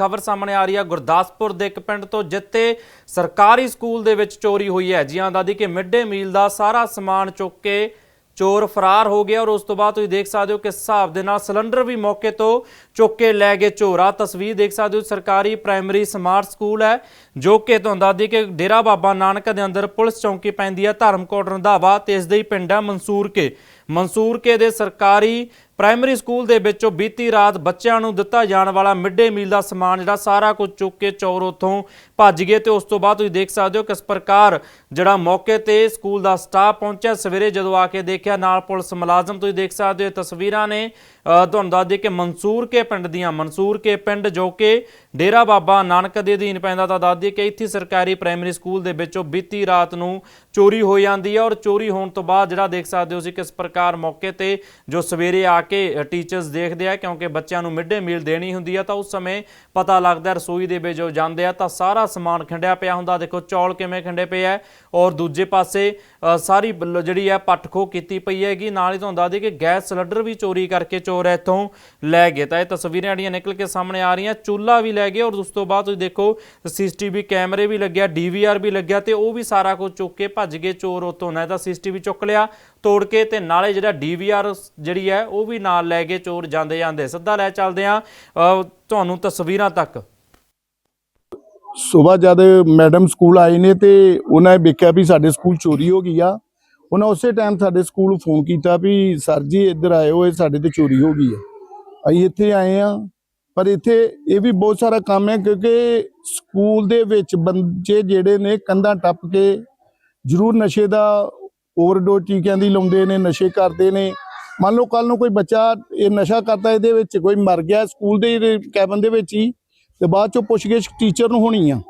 ਖਬਰ ਸਾਹਮਣੇ ਆ ਰਹੀ ਹੈ ਗੁਰਦਾਸਪੁਰ ਦੇ ਇੱਕ ਪਿੰਡ ਤੋਂ ਜਿੱਥੇ ਸਰਕਾਰੀ ਸਕੂਲ ਦੇ ਵਿੱਚ ਚੋਰੀ ਹੋਈ ਹੈ। ਜੀ ਜੀਆਂ ਦਾਦੀ ਕਿ ਮਿਡ ਡੇ ਮੀਲ ਦਾ ਸਾਰਾ ਸਮਾਨ ਚੁੱਕ ਕੇ ਚੋਰ ਫਰਾਰ ਹੋ ਗਿਆ ਔਰ ਉਸ ਤੋਂ ਬਾਅਦ ਤੁਸੀਂ ਦੇਖ ਸਕਦੇ ਹੋ ਕਿ ਹਿਸਾਬ ਦੇ ਨਾਲ ਸਿਲੰਡਰ ਵੀ ਮੌਕੇ ਤੋਂ ਚੁੱਕ ਕੇ ਲੈ ਗਏ ਚੋਰਾ। ਤਸਵੀਰ ਦੇਖ ਸਕਦੇ ਹੋ, ਸਰਕਾਰੀ ਪ੍ਰਾਇਮਰੀ ਸਮਾਰਟ ਸਕੂਲ ਹੈ, ਜੋ ਕਿ ਤੁਹਾਨੂੰ ਦੱਸਦੀ ਕਿ ਡੇਰਾ ਬਾਬਾ ਨਾਨਕ ਦੇ ਅੰਦਰ ਪੁਲਿਸ ਚੌਂਕੀ ਪੈਂਦੀ ਹੈ, ਧਰਮਕੋਟ ਰੰਧਾਵਾ ਤੇ ਇਸ ਦੇ ਹੀ ਪਿੰਡ ਹੈ ਮਨਸੂਰ ਕੇ। ਮਨਸੂਰਕੇ ਦੇ ਸਰਕਾਰੀ ਪ੍ਰਾਇਮਰੀ ਸਕੂਲ ਦੇ ਵਿੱਚੋਂ ਬੀਤੀ ਰਾਤ ਬੱਚਿਆਂ ਨੂੰ ਦਿੱਤਾ ਜਾਣ ਵਾਲਾ ਮਿਡ ਡੇ ਮੀਲ ਦਾ ਸਮਾਨ ਜਿਹੜਾ ਸਾਰਾ ਕੁਝ ਚੁੱਕ ਕੇ ਚੋਰ ਉੱਥੋਂ ਭੱਜ ਗਏ ਤੇ ਉਸ ਤੋਂ ਬਾਅਦ ਤੁਸੀਂ ਦੇਖ ਸਕਦੇ ਹੋ ਕਿਸ ਪ੍ਰਕਾਰ ਜਿਹੜਾ ਮੌਕੇ ਤੇ ਸਕੂਲ ਦਾ ਸਟਾਫ ਪਹੁੰਚਿਆ। ਸਵੇਰੇ ਜਦੋਂ ਆ ਕੇ ਦੇਖਿਆ, ਨਾਲ ਪੁਲਿਸ ਮੁਲਾਜ਼ਮ ਤੁਸੀਂ ਦੇਖ ਸਕਦੇ ਹੋ, ਇਹ ਤਸਵੀਰਾਂ ਨੇ ਤੁਹਾਨੂੰ ਦੱਸ ਦਈਏ ਕਿ ਮਨਸੂਰ ਕੇ ਪਿੰਡ ਦੀਆਂ, ਮਨਸੂਰ ਕੇ ਪਿੰਡ ਜੋ ਕਿ ਡੇਰਾ ਬਾਬਾ ਨਾਨਕ ਦੇ ਅਧੀਨ ਪੈਂਦਾ ਤਾਂ ਦੱਸ ਦਈਏ ਕਿ ਇੱਥੇ ਸਰਕਾਰੀ ਪ੍ਰਾਇਮਰੀ ਸਕੂਲ ਦੇ ਵਿੱਚੋਂ ਬੀਤੀ ਰਾਤ ਨੂੰ ਚੋਰੀ ਹੋ ਜਾਂਦੀ ਹੈ ਔਰ ਚੋਰੀ ਹੋਣ ਤੋਂ ਬਾਅਦ ਜਿਹੜਾ ਦੇਖ ਸਕਦੇ ਹੋ ਸੀ ਕਿਸ ਪ੍ਰਕਾਰ ਮੌਕੇ ਤੇ ਜੋ ਸਵੇਰੇ ਆ ਕੇ ਟੀਚਰਸ ਦੇਖਦੇ ਆ ਕਿਉਂਕਿ ਬੱਚਿਆਂ ਨੂੰ ਮਿਡ ਡੇ ਮੀਲ ਦੇਣੀ ਹੁੰਦੀ ਆ ਤਾਂ ਉਸ ਸਮੇਂ ਪਤਾ ਲੱਗਦਾ ਰਸੋਈ ਦੇ ਵਿੱਚ ਜੋ ਜਾਂਦੇ ਆ ਤਾਂ ਸਾਰਾ ਸਮਾਨ ਖੰਡਿਆ ਪਿਆ ਹੁੰਦਾ। ਦੇਖੋ ਚੌਲ ਕਿਵੇਂ ਖੰਡੇ ਪਏ ਆ ਔਰ ਦੂਜੇ ਪਾਸੇ ਸਾਰੀ ਜਿਹੜੀ ਹੈ ਪੱਟਖੋ ਕੀਤੀ ਪਈ ਹੈਗੀ। ਨਾਲ ਹੀ ਤੁਹਾਨੂੰ ਦੱਸ ਦਈਏ ਕਿ ਗੈਸ ਸਿਲੰਡਰ ਵੀ ਚੋਰੀ ਕਰਕੇ ਚੋਰ ਇੱਥੋਂ ਲੈ ਗਏ। ਤਾਂ ਇਹ ਤਸਵੀਰਾਂ ਜਿਹੜੀਆਂ ਨਿਕਲ ਕੇ ਸਾਹਮਣੇ ਆ ਰਹੀਆਂ ਚੁੱਲਾ ਵੀ ਲੈ ਗਏ ਔਰ ਉਸ ਤੋਂ ਬਾਅਦ ਤੁਸੀਂ ਦੇਖੋ, ਸੀਸੀਟੀਵੀ ਕੈਮਰੇ ਵੀ ਲੱਗਿਆ, ਡੀਵੀਆਰ ਵੀ ਲੱਗਿਆ ਤੇ ਉਹ ਵੀ ਸਾਰਾ ਕੁਝ ਚੁੱਕ ਕੇ ਭੱਜ ਗਏ ਚੋਰ ਉੱਥੋਂ। ਨਾ ਤਾਂ ਸੀਸੀਟੀਵੀ ਚੁੱਕ ਲਿਆ, ਤੋੜ ਕੇ ਤੇ ਨਾਲੇ ਜਿਹੜਾ ਡੀਵੀਆਰ ਜਿਹੜੀ ਹੈ, ਉਹ ਵੀ ਨਾਲ ਲੈ ਗਏ ਚੋਰ ਜਾਂਦੇ ਜਾਂਦੇ। ਸਿੱਧਾ ਲੈ ਚੱਲਦੇ ਆ ਤੁਹਾਨੂੰ ਤਸਵੀਰਾਂ ਤੱਕ। ਸਵੇਰ ਜਦ ਮੈਡਮ ਸਕੂਲ ਆਏ ਨੇ ਤੇ ਉਹਨਾਂ ਨੇ ਵੇਖਿਆ ਵੀ ਸਾਡੇ ਸਕੂਲ ਚੋਰੀ ਹੋ ਗਈ ਆ। ਉਹਨਾਂ ਉਸੇ ਟਾਈਮ ਸਾਡੇ ਸਕੂਲ ਫੋਨ ਕੀਤਾ ਵੀ ਸਰ ਜੀ ਇੱਧਰ ਆਏ ਹੋਏ, ਸਾਡੇ ਤੇ ਚੋਰੀ ਹੋ ਗਈ ਹੈ। ਅਸੀਂ ਇੱਥੇ ਆਏ ਆ ਪਰ ਇੱਥੇ ਇਹ ਵੀ ਬਹੁਤ ਸਾਰਾ ਕੰਮ ਹੈ ਕਿਉਂਕਿ ਸਕੂਲ ਦੇ ਵਿੱਚ ਬੰਦੇ ਜਿਹੜੇ ਨੇ ਕੰਧਾਂ ਟੱਪ ਕੇ ਜ਼ਰੂਰ ਨਸ਼ੇ ਦਾ ਓਵਰਡੋਜ਼ ਟੀਕਿਆਂ ਦੀ ਲਾਉਂਦੇ ਨੇ, ਨਸ਼ੇ ਕਰਦੇ ਨੇ। ਮੰਨ ਲਓ ਕੱਲ ਨੂੰ ਕੋਈ ਬੱਚਾ ਇਹ ਨਸ਼ਾ ਕਰਦਾ ਇਹਦੇ ਵਿੱਚ, ਕੋਈ ਮਰ ਗਿਆ ਸਕੂਲ ਦੇ ਕੈਬਨ ਦੇ ਵਿੱਚ ਹੀ, ਤੇ ਬਾਅਦ ਚੋਂ ਪੁੱਛਗਿੱਛ ਟੀਚਰ ਨੂੰ ਹੋਣੀ ਆ।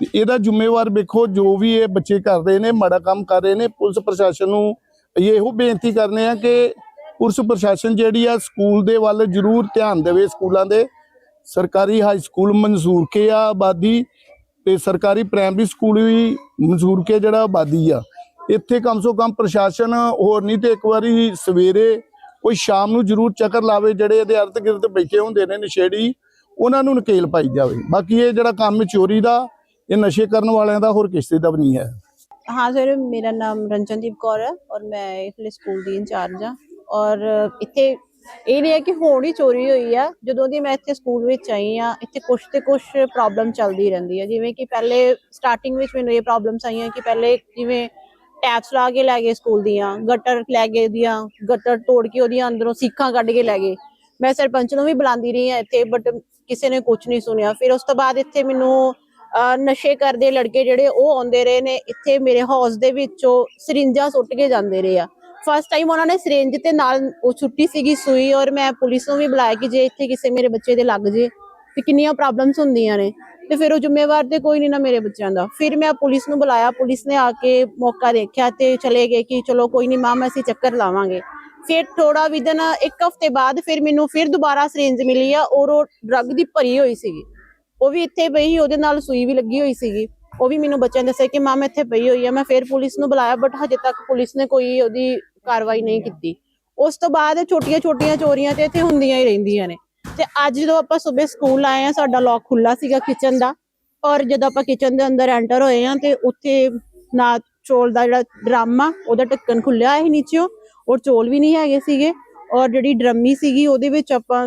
ਤੇ ਇਹਦਾ ਜ਼ਿੰਮੇਵਾਰ ਵੇਖੋ, ਜੋ ਵੀ ਇਹ ਬੱਚੇ ਕਰ ਰਹੇ ਨੇ, ਮਾੜਾ ਕੰਮ ਕਰ ਰਹੇ ਨੇ, ਪੁਲਿਸ ਪ੍ਰਸ਼ਾਸਨ ਨੂੰ ਇਹ ਇਹੋ ਬੇਨਤੀ ਕਰਨੇ ਆ ਕਿ ਪੁਲਿਸ ਪ੍ਰਸ਼ਾਸਨ ਜਿਹੜੀ ਆ, ਸਕੂਲ ਦੇ ਵੱਲ ਜ਼ਰੂਰ ਧਿਆਨ ਦੇਵੇ ਸਕੂਲਾਂ ਦੇ। ਸਰਕਾਰੀ ਹਾਈ ਸਕੂਲ ਮਨਜ਼ੂਰ ਕੇ ਆ ਆਬਾਦੀ ਤੇ ਸਰਕਾਰੀ ਪ੍ਰਾਇਮਰੀ ਸਕੂਲ ਵੀ ਮਨਜ਼ੂਰ ਕੇ ਜਿਹੜਾ ਆਬਾਦੀ ਆ। ਇੱਥੇ ਕਮ ਸੋ ਕਮ ਪ੍ਰਸ਼ਾਸਨ ਹੋਰ ਨਹੀਂ ਤੇ ਇੱਕ ਵਾਰੀ ਸਵੇਰੇ ਕੋਈ ਸ਼ਾਮ ਨੂੰ ਜ਼ਰੂਰ ਚੱਕਰ ਲਾਵੇ, ਜਿਹੜੇ ਇਹਦੇ ਅਰਧ ਗਿਰਦ ਬੈਠੇ ਹੁੰਦੇ ਨੇ ਨਸ਼ੇੜੀ, ਉਹਨਾਂ ਨੂੰ ਨਕੇਲ ਪਾਈ ਜਾਵੇ। ਬਾਕੀ ਇਹ ਜਿਹੜਾ ਕੰਮ ਚੋਰੀ ਦਾ ਇਹ ਨਸ਼ੇ ਕਰਨ ਵਾਲਿਆਂ ਦਾ ਹੋਰ ਕਿਸੇ ਦਾ ਵੀ ਨਹੀਂ ਹੈ। ਹਾਂ, ਸਰ, ਮੇਰਾ ਨਾਮ ਰੰਜਨਦੀਪ ਕੌਰ ਹੈ ਔਰ ਮੈਂ ਇਸ ਸਕੂਲ ਦੀ ਇੰਚਾਰਜ ਹਾਂ। ਔਰ ਇੱਥੇ ਇਹ ਨਹੀਂ ਹੈ ਕਿ ਹੁਣ ਹੀ ਚੋਰੀ ਹੋਈ ਆ। ਜਦੋਂ ਦੀ ਮੈਂ ਇੱਥੇ ਸਕੂਲ ਵਿੱਚ ਆਈ ਆ ਇੱਥੇ ਕੁਛ ਤੇ ਕੁਛ ਪ੍ਰੋਬਲਮ ਚੱਲਦੀ ਰਹਿੰਦੀ ਹੈ ਜਿਵੇਂ ਕਿ ਪਹਿਲੇ ਸਟਾਰਟਿੰਗ ਵਿੱਚ ਮੈਨੂੰ ਇਹ ਪ੍ਰੋਬਲਮਸ ਆਈਆਂ ਕਿ ਪਹਿਲੇ ਜਿਵੇਂ ਟੈਪਸ ਲਾ ਕੇ ਲੈ ਗਏ ਸਕੂਲ ਦੀਆਂ ਗਟਰ ਲੈ ਗਏ ਦੀਆਂ ਗਟਰ ਤੋੜ ਕੇ ਉਹਦੀਆਂ ਅੰਦਰੋਂ ਸੀਖਾਂ ਕੱਢ ਕੇ ਲੈ ਗਏ। ਮੈਂ ਸਰਪੰਚ ਨੂੰ ਵੀ ਬੁਲਾਉਂਦੀ ਰਹੀ ਆ ਇੱਥੇ ਬਟ ਕਿਸੇ ਨੇ ਕੁਝ ਨਹੀਂ ਸੁਣਿਆ। ਫਿਰ ਉਸ ਤੋਂ ਬਾਅਦ ਇੱਥੇ ਮੈਨੂੰ ਨਸ਼ੇ ਕਰਦੇ ਲੜਕੇ ਜਿਹੜੇ ਉਹ ਆਉਂਦੇ ਰਹੇ ਨੇ, ਇੱਥੇ ਮੇਰੇ ਹਾਊਸ ਦੇ ਵਿੱਚੋਂ ਸਰਿੰਜਾਂ ਸੁੱਟ ਕੇ ਜਾਂਦੇ ਰਹੇ ਆ। ਫਸਟ ਟਾਈਮ ਉਹਨਾਂ ਨੇ ਸਰਿੰਜ ਤੇ ਨਾਲ ਉਹ ਛੁੱਟੀ ਸੀਗੀ ਸੂਈ ਔਰ ਮੈਂ ਪੁਲਿਸ ਨੂੰ ਵੀ ਬੁਲਾਇਆ ਕਿ ਜੇ ਇੱਥੇ ਕਿਸੇ ਮੇਰੇ ਬੱਚੇ ਦੇ ਲੱਗ ਜੇ, ਤੇ ਕਿੰਨੀਆਂ ਪ੍ਰੋਬਲਮਸ ਹੁੰਦੀਆਂ ਨੇ। ਤੇ ਫਿਰ ਉਹ ਜ਼ਿੰਮੇਵਾਰ ਤੇ ਕੋਈ ਨਹੀਂ ਨਾ ਮੇਰੇ ਬੱਚਿਆਂ ਦਾ। ਫਿਰ ਮੈਂ ਪੁਲਿਸ ਨੂੰ ਬੁਲਾਇਆ, ਪੁਲਿਸ ਨੇ ਆ ਕੇ ਮੌਕਾ ਦੇਖਿਆ ਤੇ ਚਲੇ ਗਏ ਕਿ ਚਲੋ ਕੋਈ ਨਹੀਂ ਮਾਮ ਅਸੀਂ ਚੱਕਰ ਲਾਵਾਂਗੇ। ਫਿਰ ਥੋੜਾ ਵਿਦਨ ਇੱਕ ਹਫ਼ਤੇ ਬਾਅਦ ਫਿਰ ਮੈਨੂੰ ਫਿਰ ਦੁਬਾਰਾ ਸਰਿੰਜ ਮਿਲੀ ਆ, ਔਰ ਉਹ ਡਰੱਗ ਦੀ ਭਰੀ ਹੋਈ ਸੀਗੀ। ਉਹ ਵੀ ਇੱਥੇ ਪਈ ਉਹਦੇ ਨਾਲ ਸੂਈ ਵੀ ਲੱਗੀ ਹੋਈ ਸੀਗੀ। ਉਹ ਵੀ ਮੈਨੂੰ ਬੱਚਿਆਂ ਨੇ ਦੱਸਿਆ ਕਿ ਮਾਮ ਇੱਥੇ ਪਈ ਹੋਈ ਆ, ਮੈਂ ਫਿਰ ਪੁਲਿਸ ਨੂੰ ਬੁਲਾਇਆ ਬਟ ਹਜੇ ਤੱਕ ਪੁਲਿਸ ਨੇ ਕੋਈ ਉਹਦੀ ਕਾਰਵਾਈ ਨਹੀਂ ਕੀਤੀ। ਉਸ ਤੋਂ ਬਾਅਦ ਛੋਟੀਆਂ ਛੋਟੀਆਂ ਚੋਰੀਆਂ ਤੇ ਇੱਥੇ ਹੁੰਦੀਆਂ ਹੀ ਰਹਿੰਦੀਆਂ ਨੇ। ਤੇ ਅੱਜ ਜਦੋਂ ਆਪਾਂ ਸਵੇਰ ਸਕੂਲ ਆਏ ਆ, ਸਾਡਾ ਲੋਕ ਖੁੱਲਾ ਸੀਗਾ ਕਿਚਨ ਦਾ। ਔਰ ਜਦੋਂ ਆਪਾਂ ਕਿਚਨ ਦੇ ਅੰਦਰ ਐਂਟਰ ਹੋਏ ਆ ਤੇ ਉੱਥੇ ਨਾ ਚੋਲ ਦਾ ਜਿਹੜਾ ਡਰਮ ਆ ਉਹਦਾ ਢੱਕਣ ਖੁੱਲਿਆ ਸੀ ਨੀਚਿਓਂ। ਔਰ ਚੋਲ ਵੀ ਨਹੀਂ ਹੈਗੇ ਸੀਗੇ। ਔਰ ਜਿਹੜੀ ਡਰਮੀ ਸੀਗੀ, ਉਹਦੇ ਵਿੱਚ ਆਪਾਂ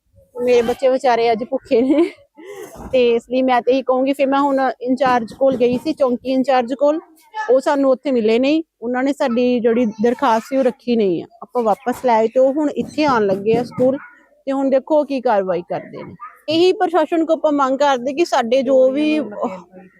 ਮੇਰੇ ਬੱਚੇ ਵਿਚਾਰੇ ਅੱਜ ਭੁੱਖੇ ਨੇ। ਤੇ ਇਸ ਲਈ ਮੈਂ ਤੇ ਹੀ ਕਹੂੰਗੀ, ਫਿਰ ਮੈਂ ਹੁਣ ਇੰਚਾਰਜ ਕੋਲ ਗਈ ਸੀ, ਚੌਂਕੀ ਇੰਚਾਰਜ ਕੋਲ। ਉਹ ਸਾਨੂੰ ਉੱਥੇ ਮਿਲੇ ਨਹੀਂ। ਉਹਨਾਂ ਨੇ ਸਾਡੀ ਜਿਹੜੀ ਦਰਖਾਸਤ ਸੀ ਉਹ ਰੱਖੀ ਨਹੀਂ ਆ। ਆਪਾਂ ਵਾਪਸ ਲੈ ਆਏ ਤੇ ਉਹ ਹੁਣ ਇੱਥੇ ਆਉਣ ਲੱਗੇ ਆ ਸਕੂਲ ਤੇ ਹੁਣ ਦੇਖੋ ਕੀ ਕਾਰਵਾਈ ਕਰਦੇ ਨੇ। ਇਹੀ ਪ੍ਰਸ਼ਾਸਨ ਕੋ ਆਪਾਂ ਮੰਗ ਕਰਦੇ ਕਿ ਸਾਡੇ ਜੋ ਵੀ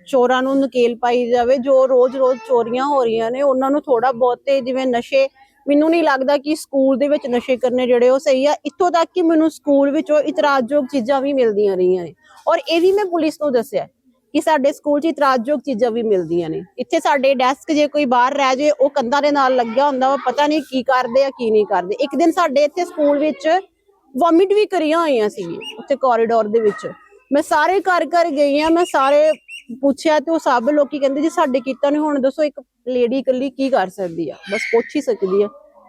ਚੋਰਾਂ ਨੂੰ ਨਕੇਲ ਪਾਈ ਜਾਵੇ, ਜੋ ਰੋਜ਼-ਰੋਜ਼ ਚੋਰੀਆਂ ਹੋ ਰਹੀਆਂ ਨੇ, ਉਹਨਾਂ ਨੂੰ ਥੋੜਾ ਬਹੁਤ ਜਿਵੇਂ ਨਸ਼ੇ ਮੈਨੂੰ ਨਹੀਂ ਲੱਗਦਾ ਕਿ ਸਕੂਲ ਦੇ ਵਿੱਚ ਨਸ਼ੇ ਕਰਨੇ ਜਿਹੜੇ ਉਹ ਸਹੀ ਆ। ਇੱਥੋਂ ਤੱਕ ਕਿ ਮੈਨੂੰ ਸਕੂਲ ਵਿੱਚੋਂ ਇਤਰਾਜ਼ਯੋਗ ਚੀਜ਼ਾਂ ਵੀ ਮਿਲਦੀਆਂ ਰਹੀਆਂ ਨੇ। ਔਰ ਇਹ ਵੀ ਮੈਂ ਪੁਲਿਸ ਨੂੰ ਦੱਸਿਆ ਕਿ ਸਾਡੇ ਸਕੂਲ 'ਚ ਇਤਰਾਜ਼ਯੋਗ ਚੀਜ਼ਾਂ ਵੀ ਮਿਲਦੀਆਂ ਨੇ। ਇੱਥੇ ਸਾਡੇ ਡੈਸਕ ਜੇ ਕੋਈ ਬਾਹਰ ਰਹਿ ਜੇ, ਉਹ ਕੰਧਾਂ ਦੇ ਨਾਲ ਲੱਗਿਆ ਹੁੰਦਾ ਵਾ, ਪਤਾ ਨਹੀਂ ਕੀ ਕਰਦੇ ਆ, ਕੀ ਨਹੀਂ ਕਰਦੇ। ਇੱਕ ਦਿਨ ਸਾਡੇ ਇੱਥੇ ਸਕੂਲ ਵਿੱਚ ਵੋਮਿਟ ਵੀ ਕਰੀਆਂ ਹੋਈਆਂ ਸੀ ਉੱਥੇ ਕੋਰੀਡੋਰ ਦੇ ਵਿੱਚ। ਮੈਂ ਸਾਰੇ ਘਰ ਘਰ ਗਈ ਆ, ਮੈਂ ਸਾਰੇ ਪੁੱਛਿਆ ਤੇ ਉਹ ਸਭ ਲੋਕੀ ਕਹਿੰਦੇ, ਜੀ ਸਾਡੇ ਕੀਤਾ ਨਹੀਂ ਹੁਣ ਦੱਸੋ ਇੱਕ ਲੇਡੀ ਇਕੱਲੀ ਕੀ ਕਰ ਸਕਦੀ ਆ? ਬਸ ਪੁੱਛ ਹੀ ਸਕਦੀ ਆ।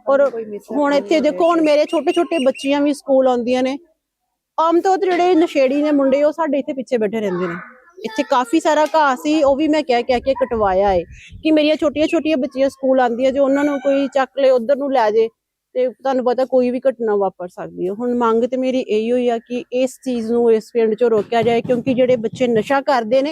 ਔਰ ਹੁਣ ਇੱਥੇ ਦੇਖੋ ਹੁਣ ਮੇਰੇ ਛੋਟੇ ਛੋਟੇ ਬੱਚੀਆਂ ਵੀ ਸਕੂਲ ਆਉਂਦੀਆਂ ਨੇ। ਆਮ ਤੌਰ ਤੇ ਜਿਹੜੇ ਨਸ਼ੇੜੀ ਨੇ ਮੁੰਡੇ ਉਹ ਸਾਡੇ ਇੱਥੇ ਪਿੱਛੇ ਬੈਠੇ ਰਹਿੰਦੇ ਨੇ। ਇੱਥੇ ਕਾਫੀ ਸਾਰਾ ਘਾਹ ਸੀ ਉਹ ਵੀ ਮੈਂ ਕਹਿ ਕਹਿ ਕੇ ਕਟਵਾਇਆ ਏ ਕਿ ਮੇਰੀਆਂ ਛੋਟੀਆਂ ਛੋਟੀਆਂ ਬੱਚੀਆਂ ਸਕੂਲ ਆਉਂਦੀਆਂ ਜੇ ਉਹਨਾਂ ਨੂੰ ਕੋਈ ਚੱਕ ਲੇ ਉਧਰ ਨੂੰ ਲੈ ਜੇ ਤੇ ਤੁਹਾਨੂੰ ਪਤਾ ਕੋਈ ਵੀ ਘਟਨਾ ਵਾਪਰ ਸਕਦੀ ਹੈ ਹੁਣ ਮੰਗ ਤੇ ਮੇਰੀ ਇਹੀ ਹੋਈ ਆ ਕਿ ਇਸ ਚੀਜ਼ ਨੂੰ ਇਸ ਪਿੰਡ ਚੋਂ ਰੋਕਿਆ ਜਾਏ ਕਿਉਂਕਿ ਜਿਹੜੇ ਬੱਚੇ ਨਸ਼ਾ ਕਰਦੇ ਨੇ